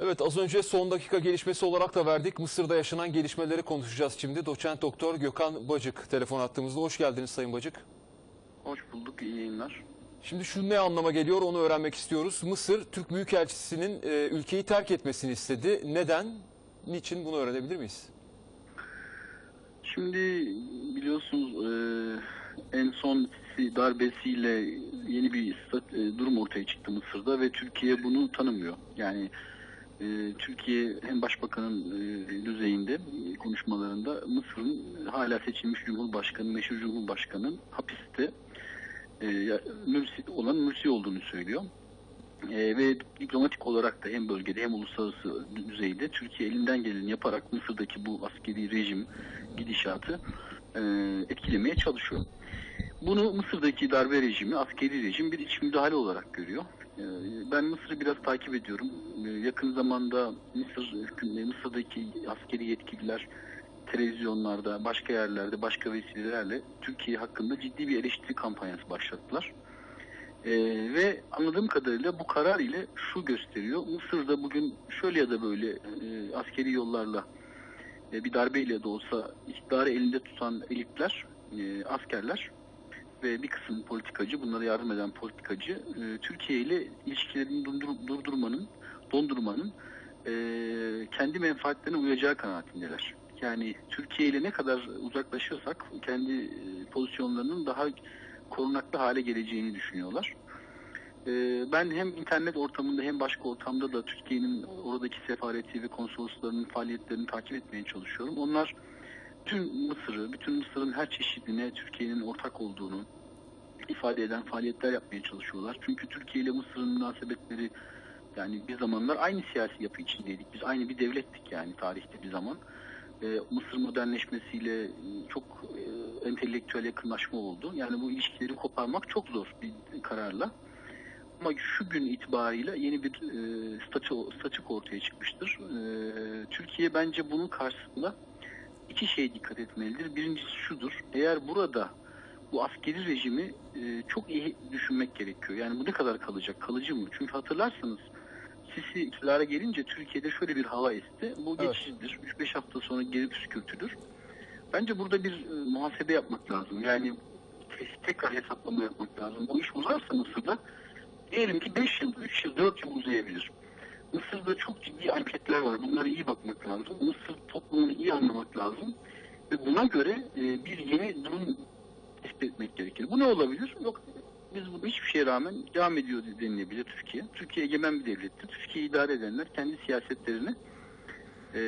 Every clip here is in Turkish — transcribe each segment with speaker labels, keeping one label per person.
Speaker 1: Evet az önce son dakika gelişmesi olarak da verdik. Mısır'da yaşanan gelişmeleri konuşacağız şimdi. Doçent Doktor Gökhan Bacık telefon attığımızda. Hoş geldiniz Sayın Bacık.
Speaker 2: Hoş bulduk, iyi yayınlar.
Speaker 1: Şimdi şu ne anlama geliyor onu öğrenmek istiyoruz. Mısır Türk Büyükelçisi'nin e, ülkeyi terk etmesini istedi. Neden? Niçin bunu öğrenebilir miyiz?
Speaker 2: Şimdi biliyorsunuz e, en son darbesiyle yeni bir e, durum ortaya çıktı Mısır'da ve Türkiye bunu tanımıyor. Yani e, Türkiye hem başbakanın e, düzeyinde e, konuşmalarında Mısır'ın hala seçilmiş Cumhurbaşkanı, meşhur Cumhurbaşkanı'nın hapiste e, Mürsi, olan Mürsi olduğunu söylüyor. E, ve diplomatik olarak da hem bölgede hem uluslararası düzeyde Türkiye elinden geleni yaparak Mısır'daki bu askeri rejim gidişatı e, etkilemeye çalışıyor. Bunu Mısır'daki darbe rejimi, askeri rejim bir iç müdahale olarak görüyor. E, ben Mısır'ı biraz takip ediyorum. E, yakın zamanda Mısır Mısır'daki askeri yetkililer televizyonlarda, başka yerlerde, başka vesilelerle Türkiye hakkında ciddi bir eleştiri kampanyası başlattılar. Ee, ve anladığım kadarıyla bu karar ile şu gösteriyor. Mısır'da bugün şöyle ya da böyle e, askeri yollarla e, bir darbeyle de olsa iktidarı elinde tutan elitler, e, askerler ve bir kısım politikacı, bunlara yardım eden politikacı e, Türkiye ile ilişkilerini dundur- durdurmanın, dondurmanın e, kendi menfaatlerine uyacağı kanaatindeler. Yani Türkiye ile ne kadar uzaklaşırsak kendi e, pozisyonlarının daha korunaklı hale geleceğini düşünüyorlar. Ee, Ben hem internet ortamında hem başka ortamda da Türkiye'nin oradaki sefareti ve konsoloslarının faaliyetlerini takip etmeye çalışıyorum. Onlar bütün Mısır'ı, bütün Mısır'ın her çeşidine Türkiye'nin ortak olduğunu ifade eden faaliyetler yapmaya çalışıyorlar. Çünkü Türkiye ile Mısır'ın münasebetleri yani bir zamanlar aynı siyasi yapı içindeydik. Biz aynı bir devlettik yani tarihte bir zaman. Ee, Mısır modernleşmesiyle e, çok e, entelektüel yakınlaşma oldu. Yani bu ilişkileri koparmak çok zor bir kararla. Ama şu gün itibariyle yeni bir e, statü, ortaya çıkmıştır. E, Türkiye bence bunun karşısında iki şeye dikkat etmelidir. Birincisi şudur. Eğer burada bu askeri rejimi e, çok iyi düşünmek gerekiyor. Yani bu ne kadar kalacak? Kalıcı mı? Çünkü hatırlarsanız Sisi iktidara gelince Türkiye'de şöyle bir hava esti. Bu
Speaker 1: Evet.
Speaker 2: geçicidir. 3-5 hafta sonra geri püskürtülür. Bence burada bir e, muhasebe yapmak lazım. Yani tekrar hesaplama yapmak lazım. Bu iş uzarsa Mısır'da diyelim ki 5 yıl, 3 yıl, 4 yıl uzayabilir. Mısır'da çok ciddi anketler var. Bunlara iyi bakmak lazım. Mısır toplumunu iyi anlamak lazım. Ve buna göre e, bir yeni durum tespit etmek gerekir. Bu ne olabilir? Yok biz bu hiçbir şeye rağmen devam ediyor denilebilir Türkiye. Türkiye egemen bir devlettir. Türkiye'yi idare edenler kendi siyasetlerini e,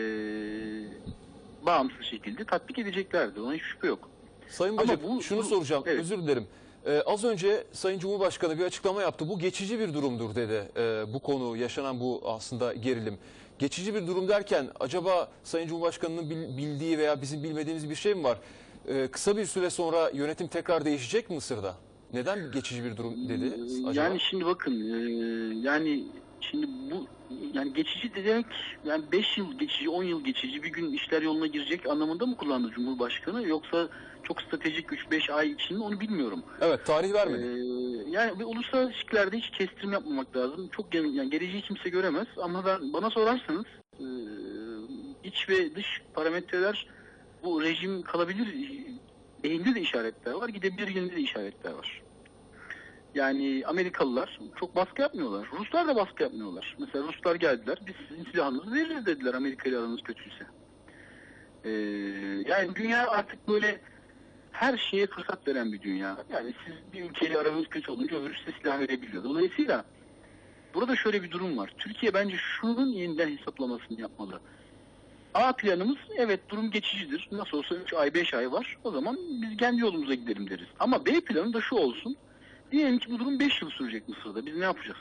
Speaker 2: bağımsız şekilde tatbik edeceklerdir. Ona hiç şüphe yok.
Speaker 1: Sayın
Speaker 2: Ama
Speaker 1: Bacık
Speaker 2: bu-
Speaker 1: şunu
Speaker 2: bu-
Speaker 1: soracağım
Speaker 2: evet.
Speaker 1: özür dilerim. Ee, az önce Sayın Cumhurbaşkanı bir açıklama yaptı. Bu geçici bir durumdur dedi. Ee, bu konu yaşanan bu aslında gerilim. Geçici bir durum derken acaba Sayın Cumhurbaşkanı'nın bil- bildiği veya bizim bilmediğimiz bir şey mi var? Ee, kısa bir süre sonra yönetim tekrar değişecek mi Mısır'da? Neden geçici bir durum dedi acaba?
Speaker 2: Yani şimdi bakın e, yani şimdi bu yani geçici de demek yani 5 yıl geçici 10 yıl geçici bir gün işler yoluna girecek anlamında mı kullandı Cumhurbaşkanı yoksa çok stratejik 3-5 ay için mi onu bilmiyorum.
Speaker 1: Evet tarih
Speaker 2: Ee,
Speaker 1: vermedi.
Speaker 2: yani bir uluslararası ilişkilerde hiç kestirim yapmamak lazım. Çok yani geleceği kimse göremez ama ben bana sorarsanız e, iç ve dış parametreler bu rejim kalabilir elinde de işaretler var, gidebilir elinde de işaretler var. Yani Amerikalılar çok baskı yapmıyorlar. Ruslar da baskı yapmıyorlar. Mesela Ruslar geldiler, biz sizin silahınızı veririz dediler Amerika aranız kötüyse. Ee, yani dünya artık böyle her şeye fırsat veren bir dünya. Yani siz bir ülkeyle aranız kötü olunca öbürü size silah verebiliyor. Dolayısıyla burada şöyle bir durum var. Türkiye bence şunun yeniden hesaplamasını yapmalı. A planımız evet durum geçicidir. Nasıl olsa 3 ay 5 ay var. O zaman biz kendi yolumuza gidelim deriz. Ama B planı da şu olsun. Diyelim ki bu durum 5 yıl sürecek Mısır'da. Biz ne yapacağız?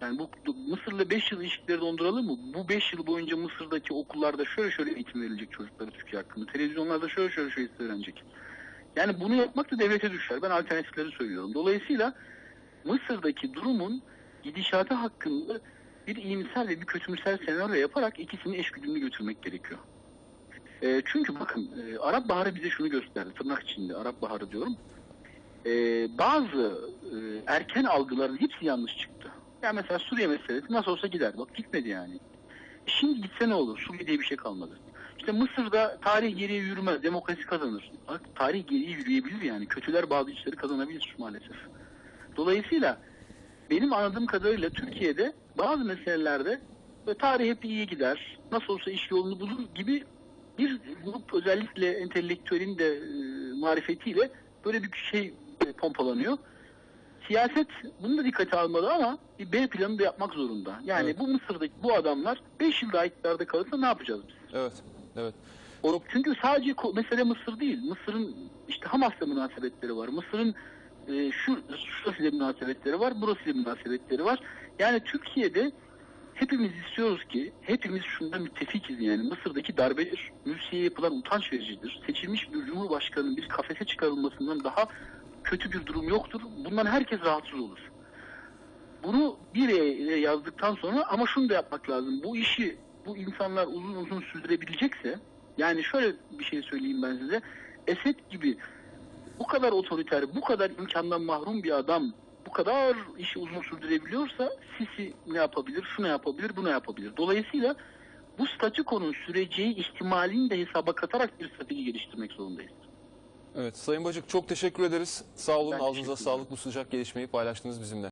Speaker 2: Yani bu Mısır'la 5 yıl ilişkileri donduralım mı? Bu 5 yıl boyunca Mısır'daki okullarda şöyle şöyle eğitim verilecek çocuklara Türkiye hakkında. Televizyonlarda şöyle şöyle şey söylenecek. Yani bunu yapmak da devlete düşer. Ben alternatifleri söylüyorum. Dolayısıyla Mısır'daki durumun gidişatı hakkında bir iyimser ve bir kötümser senaryo yaparak ikisini eşgüdümlü götürmek gerekiyor. E, çünkü bakın e, Arap Baharı bize şunu gösterdi. Tırnak içinde Arap Baharı diyorum. E, bazı e, erken algıların hepsi yanlış çıktı. Yani mesela Suriye meselesi nasıl olsa gider. Bak gitmedi yani. Şimdi gitse ne olur? Suriye diye bir şey kalmadı. İşte Mısır'da tarih geriye yürümez, demokrasi kazanır. Bak, tarih geriye yürüyebilir yani. Kötüler bazı işleri kazanabilir maalesef. Dolayısıyla benim anladığım kadarıyla Türkiye'de bazı meselelerde ve tarih hep iyi gider, nasıl olsa iş yolunu bulur gibi bir grup özellikle entelektüelin de e, marifetiyle böyle bir şey e, pompalanıyor. Siyaset bunu da dikkate almalı ama bir B planı da yapmak zorunda. Yani
Speaker 1: Evet.
Speaker 2: bu Mısır'daki bu adamlar 5 yıl daha iktidarda kalırsa ne yapacağız biz?
Speaker 1: Evet. Evet.
Speaker 2: O- Çünkü sadece mesele Mısır değil. Mısır'ın işte Hamas'la münasebetleri var. Mısır'ın e, şu şurasıyla münasebetleri var, burasıyla münasebetleri var. Yani Türkiye'de hepimiz istiyoruz ki hepimiz şunda müttefikiz yani Mısır'daki darbedir. Mürsiye yapılan utanç vericidir. Seçilmiş bir cumhurbaşkanının bir kafese çıkarılmasından daha kötü bir durum yoktur. Bundan herkes rahatsız olur. Bunu bir yere yazdıktan sonra ama şunu da yapmak lazım. Bu işi bu insanlar uzun uzun sürdürebilecekse yani şöyle bir şey söyleyeyim ben size. Esed gibi bu kadar otoriter, bu kadar imkandan mahrum bir adam bu kadar işi uzun sürdürebiliyorsa Sisi ne yapabilir, şunu yapabilir, bunu yapabilir. Dolayısıyla bu statükonun süreceği ihtimalini de hesaba katarak bir strateji geliştirmek zorundayız.
Speaker 1: Evet Sayın Bacık çok teşekkür ederiz. Sağ olun.
Speaker 2: Ben
Speaker 1: Ağzınıza sağlık bu sıcak gelişmeyi paylaştınız bizimle.